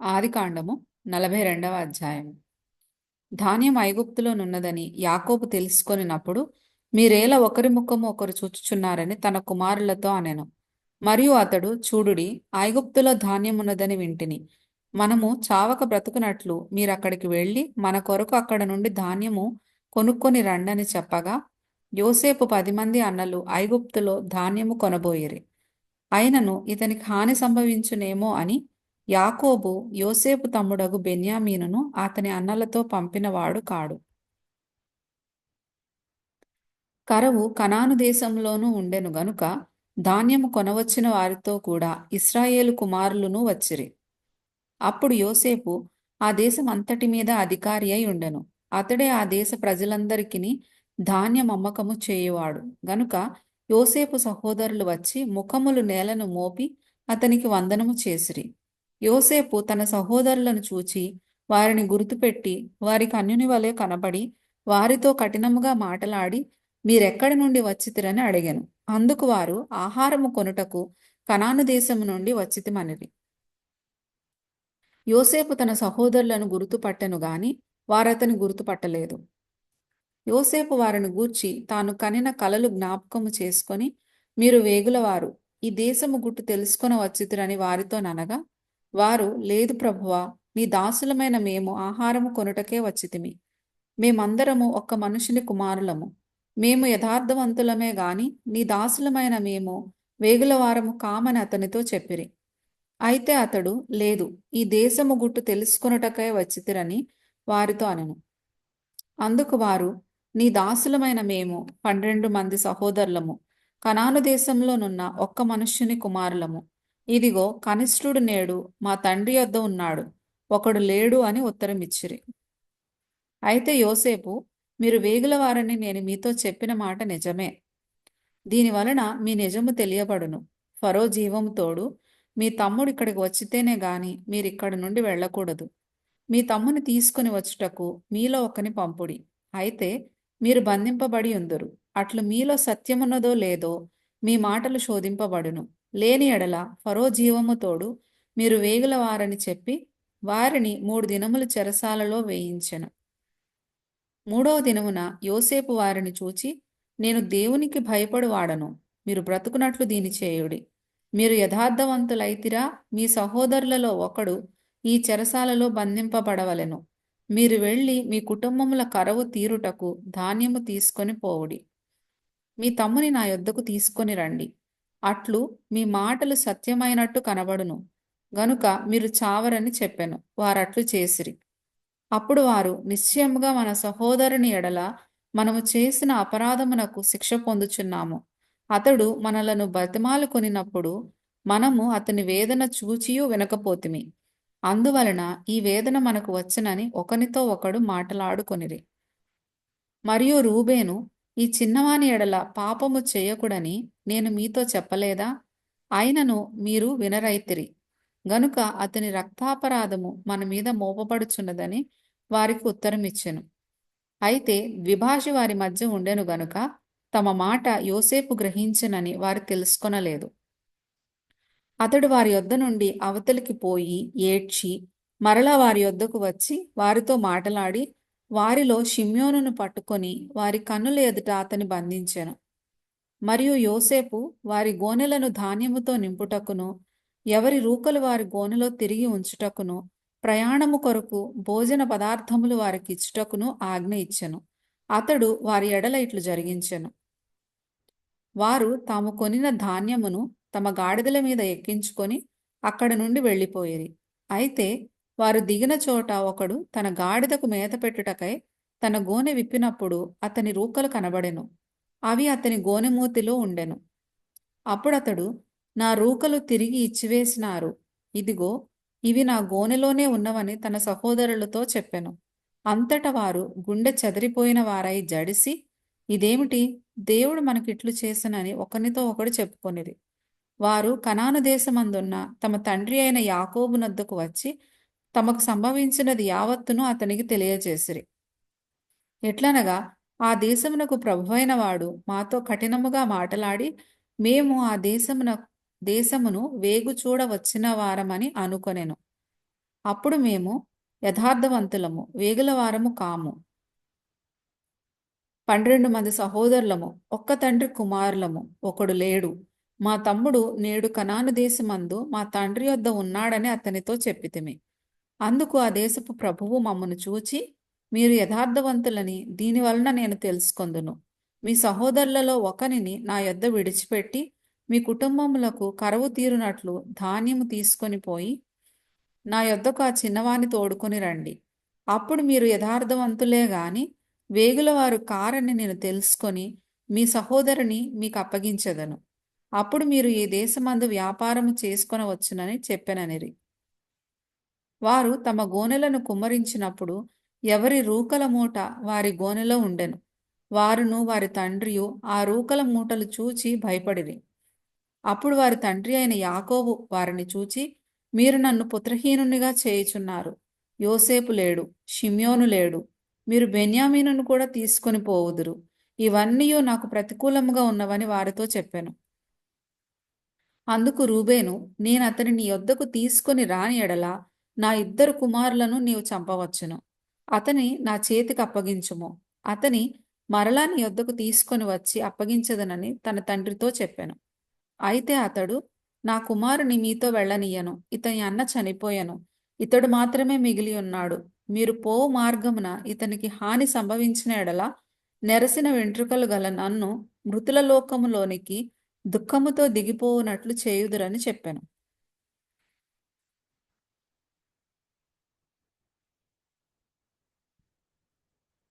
ఆదికాండము నలభై రెండవ అధ్యాయం ధాన్యం ఐగుప్తులోనున్నదని యాకోబు తెలుసుకొనినప్పుడు మీరేలా ఒకరి ముఖము ఒకరు చూచుచున్నారని తన కుమారులతో అనెను. మరియు అతడు చూడుడి ఐగుప్తులో ధాన్యమున్నదని వింటిని. మనము చావక బ్రతుకునట్లు మీరక్కడికి వెళ్ళి మన కొరకు అక్కడ నుండి ధాన్యము కొనుక్కొని రండని చెప్పగా యోసేపు పది మంది అన్నలు ఐగుప్తులో ధాన్యము కొనబోయిరి. అయినను ఇతనికి హాని సంభవించునేమో అని యాకోబు యోసేపు తమ్ముడగు బెన్యామీనును అతని అన్నలతో పంపినవాడు కాడు. కరవు కనాను దేశంలోనూ ఉండెను గనుక ధాన్యము కొనవచ్చిన వారితో కూడా ఇస్రాయేలు కుమారులను వచ్చిరి. అప్పుడు యోసేపు ఆ దేశం అంతటి మీద అధికారి అయి ఉండెను. అతడే ఆ దేశ ప్రజలందరికీ ధాన్యం అమ్మకము చేయువాడు. గనుక యోసేపు సహోదరులు వచ్చి ముఖములు నేలను మోపి అతనికి వందనము చేసిరి. యోసేపు తన సహోదరులను చూచి వారిని గుర్తుపెట్టి వారికి అన్యుని వలె కనబడి వారితో కఠినముగా మాటలాడి మీరెక్కడి నుండి వచ్చితిరని అడిగాను. అందుకు వారు ఆహారము కొనుటకు కనాను దేశము నుండి వచ్చితిమనిరి. యోసేపు తన సహోదరులను గుర్తుపట్టెను గాని వారతని గుర్తుపట్టలేదు. యోసేపు వారిని గూర్చి తాను కనిన కలలు జ్ఞాపకము చేసుకొని మీరు వేగులవారు. ఈ దేశము గుట్టు తెలుసుకొని వచ్చితురని వారితో ననగా వారు లేదు ప్రభువా నీ దాసులమైన మేము ఆహారము కొనుటకే వచ్చితిమి. మేమందరము ఒక్క మనుషుని కుమారులము. మేము యథార్థవంతులమే గాని నీ దాసులమైన మేము వేగులవారము కామని అతనితో చెప్పిరి. అయితే అతడు లేదు ఈ దేశము గుట్టు తెలుసుకొనుటకై వచ్చితిరని వారితో అనెను. అందుకు వారు నీ దాసులమైన మేము పన్నెండు మంది సహోదరులము. కనాను దేశంలోనున్న ఒక్క మనుష్యుని కుమారులము. ఇదిగో కనిష్ఠుడు నేడు మా తండ్రి యొద్ద ఉన్నాడు. ఒకడు లేడు అని ఉత్తరమిచ్చిరి. అయితే యోసేపు మీరు వేగుల వారని నేను మీతో చెప్పిన మాట నిజమే. దీని వలన మీ నిజము తెలియబడును. ఫరో జీవము తోడు మీ తమ్ముడు ఇక్కడికి వచ్చితేనే గాని మీరిక్కడి నుండి వెళ్ళకూడదు. మీ తమ్ముని తీసుకుని వచ్చుటకు మీలో ఒకని పంపుడి. అయితే మీరు బంధింపబడి ఉందరు. అట్లు మీలో సత్యమున్నదో లేదో మీ మాటలు శోధింపబడును. లేని ఎడల ఫరో జీవము తోడు మీరు వేగుల వారని చెప్పి వారిని మూడు దినములు చెరసాలలో వేయించెను. మూడవ దినమున యోసేపు వారిని చూచి నేను దేవునికి భయపడు వాడను మీరు బ్రతుకునట్లు దీని చేయుడి. మీరు యథార్థవంతులైతిరా మీ సహోదరులలో ఒకడు ఈ చెరసాలలో బంధింపబడవలెను. మీరు వెళ్ళి మీ కుటుంబముల కరవు తీరుటకు ధాన్యము తీసుకొని పోవుడి. మీ తమ్ముని నా యొద్దకు తీసుకొని రండి. అట్లు మీ మాటలు సత్యమైనట్టు కనబడును. గనుక మీరు చావరని చెప్పెను. వారట్లు చేసిరి. అప్పుడు వారు నిశ్చయముగా మన సహోదరుని ఎడల మనము చేసిన అపరాధమునకు శిక్ష పొందుచున్నాము. అతడు మనలను బతిమాలు కొనినప్పుడు మనము అతని వేదన చూచియూ వినకపోతిమి. అందువలన ఈ వేదన మనకు వచ్చనని ఒకనితో ఒకడు మాటలాడుకొనిరి. మరియు రూబేను ఈ చిన్నవాని ఎడల పాపము చేయకుడని నేను మీతో చెప్పలేదా? అయినను మీరు వినరైతిరి. గనుక అతని రక్తాపరాధము మన మీద మోపబడుచున్నదని వారికి ఉత్తరమిచ్చెను. అయితే ద్విభాషి వారి మధ్య ఉండెను గనుక తమ మాట యోసేపు గ్రహించనని వారు తెలుసుకొనలేదు. అతడు వారి యొద్ద నుండి అవతలికి పోయి ఏడ్చి మరలా వారి యొద్దకు వచ్చి వారితో మాటలాడి వారిలో షిమ్యోనును పట్టుకొని వారి కన్నుల ఎదుట అతని బంధించెను. మరియు యోసేపు వారి గోనెలను ధాన్యముతో నింపుటకును ఎవరి రూకలు వారి గోనెలో తిరిగి ఉంచుటకును ప్రయాణము కొరకు భోజన పదార్థములు వారికి ఇచ్చుటకును ఆజ్ఞ ఇచ్చెను. అతడు వారి ఎడల ఇట్లు జరిగించెను. వారు తాము కొనిన ధాన్యమును తమ గాడిదల మీద ఎక్కించుకొని అక్కడ నుండి వెళ్ళిపోయేది అయితే వారు దిగిన చోట ఒకడు తన గాడిదకు మేత పెట్టుటకై తన గోనె విప్పినప్పుడు అతని రూకలు కనబడెను. అవి అతని గోనెమూతిలో ఉండెను. అప్పుడతడు నా రూకలు తిరిగి ఇచ్చివేసినారు. ఇదిగో ఇవి నా గోనెలోనే ఉన్నవని తన సహోదరులతో చెప్పెను. అంతట వారు గుండె చెదిరిపోయిన వారై జడిసి ఇదేమిటి? దేవుడు మనకిట్లు చేసనని ఒకరితో ఒకడు చెప్పుకొనిది వారు కనాను దేశమందున్న తమ తండ్రి అయిన యాకోబునద్దకు వచ్చి తమకు సంభవించినది యావత్తును అతనికి తెలియజేసిరి. ఎట్లనగా ఆ దేశమునకు ప్రభువైన వాడు మాతో కఠినముగా మాటలాడి మేము ఆ దేశమున దేశమును వేగు చూడ వచ్చిన వారమని అనుకొనెను. అప్పుడు మేము యథార్థవంతులము వేగుల వారము కాము. పన్నెండు మంది సహోదరులము ఒక్క తండ్రి కుమారులము ఒకడు లేడు. మా తమ్ముడు నేడు కనాను దేశమందు మా తండ్రి యొద్ద ఉన్నాడని అతనితో చెప్పితిమి. అందుకు ఆ దేశపు ప్రభువు మమ్మను చూచి మీరు యథార్థవంతులని దీనివలన నేను తెలుసుకొందును. మీ సహోదరులలో ఒకనిని నా యొద్ద విడిచిపెట్టి మీ కుటుంబములకు కరువు తీరునట్లు ధాన్యము తీసుకొని పోయి నా యొద్దకు ఆ చిన్నవాని తోడుకొని రండి. అప్పుడు మీరు యథార్థవంతులే గాని వేగులవారు కారని నేను తెలుసుకొని మీ సహోదరుని మీకు అప్పగించదను. అప్పుడు మీరు ఈ దేశమందు వ్యాపారము చేసుకొనవచ్చునని చెప్పెననిరి. వారు తమ గోనెలను కుమ్మరించినప్పుడు ఎవరి రూకల మూట వారి గోనెలో ఉండెను. వారును వారి తండ్రియు ఆ రూకల మూటలు చూచి భయపడిరి. అప్పుడు వారి తండ్రి అయిన యాకోబు వారిని చూచి మీరు నన్ను పుత్రహీనునిగా చేయుచున్నారు. యోసేపు లేడు షిమ్యోను లేడు. మీరు బెన్యామీనును కూడా తీసుకొని పోవుదురు. ఇవన్నీ నాకు ప్రతికూలముగా ఉన్నవని వారితో చెప్పాను. అందుకు రూబేను నేను అతనిని యొద్దకు తీసుకొని రాని ఎడల నా ఇద్దరు కుమారులను నీవు చంపవచ్చును. అతని నా చేతికి అప్పగించుము. అతని మరలా నీ యొద్దకు తీసుకొని వచ్చి అప్పగించదనని తన తండ్రితో చెప్పాను. అయితే అతడు నా కుమారుని మీతో వెళ్ళనీయను ఇతని అన్న చనిపోయాను. ఇతడు మాత్రమే మిగిలి ఉన్నాడు. మీరు పో మార్గమున ఇతనికి హాని సంభవించిన ఎడల నెరసిన వెంట్రుకలు గల నన్ను మృతుల లోకములోనికి దుఃఖముతో దిగిపోవునట్లు చేయుదురని చెప్పాను.